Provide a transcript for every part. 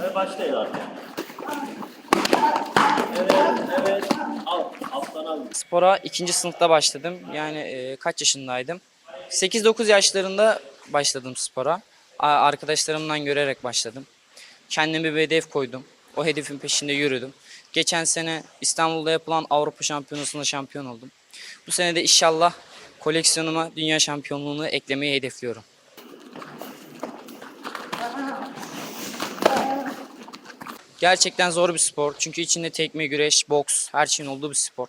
Evet başlayın artık. Evet, evet. Al, alttan al. Spora ikinci sınıfta başladım. Yani e, kaç yaşındaydım? 8-9 yaşlarında başladım spora. Arkadaşlarımdan görerek başladım. Kendime bir hedef koydum. O hedefin peşinde yürüdüm. Geçen sene İstanbul'da yapılan Avrupa Şampiyonası'nda şampiyon oldum. Bu sene de inşallah koleksiyonuma dünya şampiyonluğunu eklemeyi hedefliyorum. Gerçekten zor bir spor. Çünkü içinde tekme, güreş, boks, her şeyin olduğu bir spor.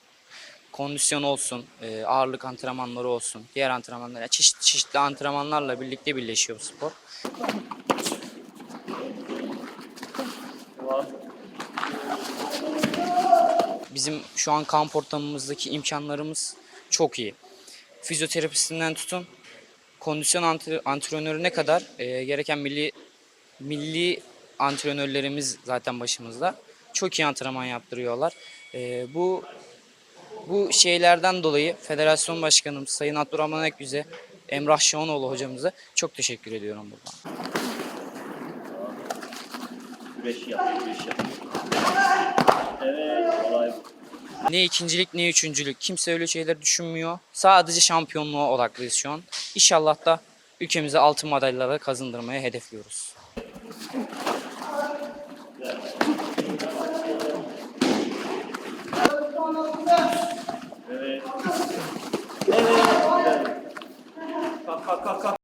Kondisyon olsun, e, ağırlık antrenmanları olsun, diğer antrenmanlar, çeşitli çeşitli antrenmanlarla birlikte birleşiyor bu spor. Bizim şu an kamp ortamımızdaki imkanlarımız çok iyi. Fizyoterapisinden tutun, kondisyon antre- antrenörüne kadar e, gereken milli milli antrenörlerimiz zaten başımızda. Çok iyi antrenman yaptırıyorlar. E, bu bu şeylerden dolayı Federasyon Başkanımız Sayın Abdurrahman Ekgüz'e, Emrah Şahanoğlu hocamıza çok teşekkür ediyorum buradan. Evet. Ne ikincilik ne üçüncülük. Kimse öyle şeyler düşünmüyor. Sadece şampiyonluğa odaklıyız şu an. İnşallah da ülkemize altın madalyaları kazandırmaya hedefliyoruz. Evet. Evet. Kalk, kalk, kalk, kalk.